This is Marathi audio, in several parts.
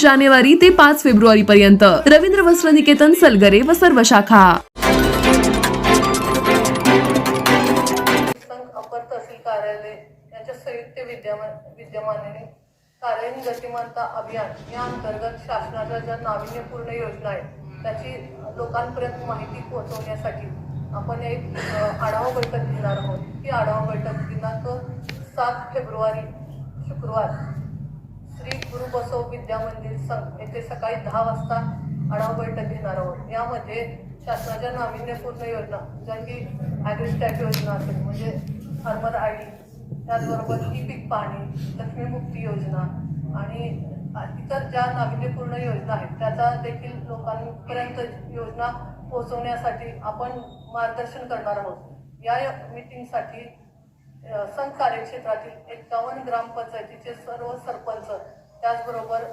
जानेवारी ते पाच फेब्रुवारी पर्यंत रवींद्र वस्त्र निकेतन सलगरे व सर्व शाखा. अपर तहसील कार्यालय यांच्या संयुक्त विद्यमान विद्यमानाने कार्यालयीन गतिमानता अभियान या अंतर्गत शासनाच्या ज्या नाविन्यपूर्ण योजना आहेत त्याची लोकांपर्यंत माहिती पोहोचवण्यासाठी आपण एक आढावा बैठक घेणार आहोत. ही आढावा बैठक दिनांक सात फेब्रुवारी शुक्रवार श्री गुरु बसव विद्या मंदिर येथे सकाळी दहा वाजता आढावा बैठक घेणार आहोत. यामध्ये शासनाच्या नाविन्यपूर्ण योजना ज्या की ॲग्रिस्टॅक योजना असेल म्हणजे फार्मर आय डी त्याचबरोबर ई पीक पाणी लक्ष्मीमुक्ती योजना आणि इतर ज्या नाविन्यपूर्ण योजना आहेत त्याचा देखील लोकांपर्यंत योजना पोहोचवण्यासाठी आपण मार्गदर्शन करणार आहोत. या मीटिंगसाठी संघ कार्यक्षेत्रातील एकावन्न ग्रामपंचायतीचे सर्व सरपंच त्याचबरोबर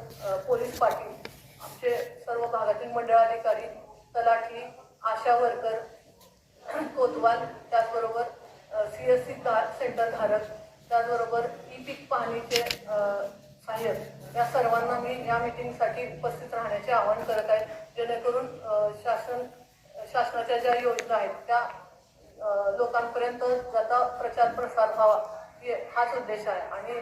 पोलीस पाटील आमचे सर्व भागातील मंडळाधिकारी तलाठी आशा वर्कर कोतवाल त्याचबरोबर सी एस सी सेंटर धारक त्याचबरोबर ई पीक पाहणीचे सहाय्यक या सर्वांना मी या मीटिंगसाठी उपस्थित राहण्याचे आवाहन करत आहे. जेणेकरून शासन शासनाच्या ज्या योजना आहेत त्या लोकांपर्यंत ज्याचा प्रचार प्रसार व्हावा हाच उद्देश आहे. आणि